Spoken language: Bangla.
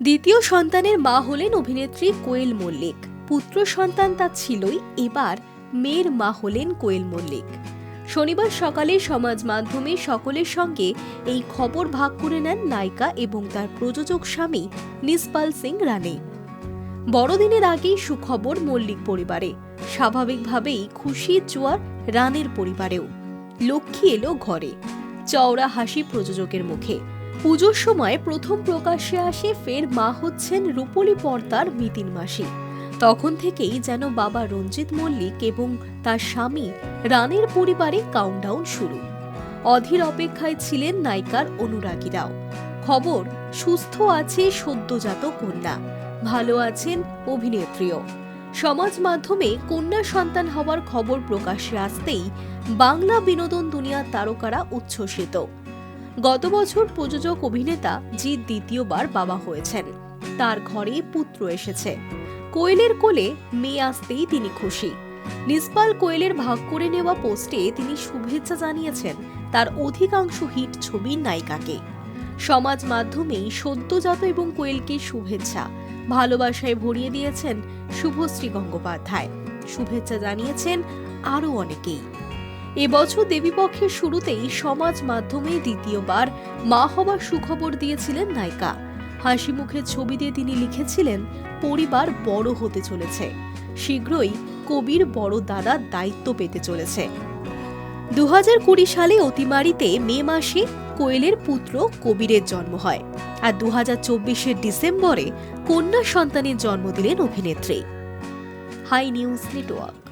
দ্বিতীয় সন্তানের মা হলেন অভিনেত্রী কোয়েল মল্লিক। পুত্র সন্তান তার ছিলই, এবার মেয়ের মা হলেন কোয়েল মল্লিক। শনিবার সকালে সমাজ মাধ্যমে সকলের সঙ্গে এই খবর ভাগ করে নেন নায়িকা এবং তার প্রযোজক স্বামী নিসপাল সিং রানে। বড়দিনের আগেই সুখবর মল্লিক পরিবারে। স্বাভাবিকভাবেই খুশির জোয়ার রানের পরিবারেও। লক্ষ্মী এলো ঘরে। চওড়া হাসি প্রযোজকের মুখে। পুজোর সময় প্রথম প্রকাশ্যে আসে ফের মা হচ্ছেন রূপলী পর্দার মিতিন মাসি। তখন থেকেই যেন বাবা রঞ্জিত মল্লিক এবং তার স্বামী রানের পরিবারে কাউন্টডাউন শুরু। অধীর অপেক্ষায় ছিলেন নায়িকার অনুরাগীরাও খবর, সুস্থ আছে সদ্যজাত কন্যা, ভালো আছেন অভিনেত্রীও। সমাজ মাধ্যমে কন্যা সন্তান হওয়ার খবর প্রকাশ্যে আসতেই বাংলা বিনোদন দুনিয়ার তারকারা উচ্ছ্বসিত। গত বছর প্রযোজক অভিনেতা জিৎ দ্বিতীয়বার বাবা হয়েছেন। তার ঘরে পুত্র এসেছে। কোয়েলের কোলে মেয়ে আসতেই তিনি খুশি। নিসপাল কোয়েলের ভাগ করে নেওয়া পোস্টে তিনি শুভেচ্ছা জানিয়েছেন তার অধিকাংশ হিট ছবির নায়িকাকে। সমাজ মাধ্যমেই সদ্যজাত এবং কোয়েলকে শুভেচ্ছা, ভালোবাসায় ভরিয়ে দিয়েছেন শুভশ্রী গঙ্গোপাধ্যায়। শুভেচ্ছা জানিয়েছেন আরও অনেকেই। এবছর দেবীপক্ষের শুরুতেই সমাজ মাধ্যমে দ্বিতীয়বার মা হওয়ার সুখবর দিয়েছিলেন নায়িকা। হাসি মুখের ছবি দিয়ে তিনি লিখেছিলেন, পরিবার বড় হতে চলেছে। শীঘ্রই কবির বড় দাদার দায়িত্ব পেতে চলেছে। দু কুড়ি সালে অতিমারিতে মে মাসে কোয়েলের পুত্র কবিরের জন্ম হয় আর দু হাজার চব্বিশের ডিসেম্বরে কন্যা সন্তানের জন্ম দিলেন অভিনেত্রী। High news network.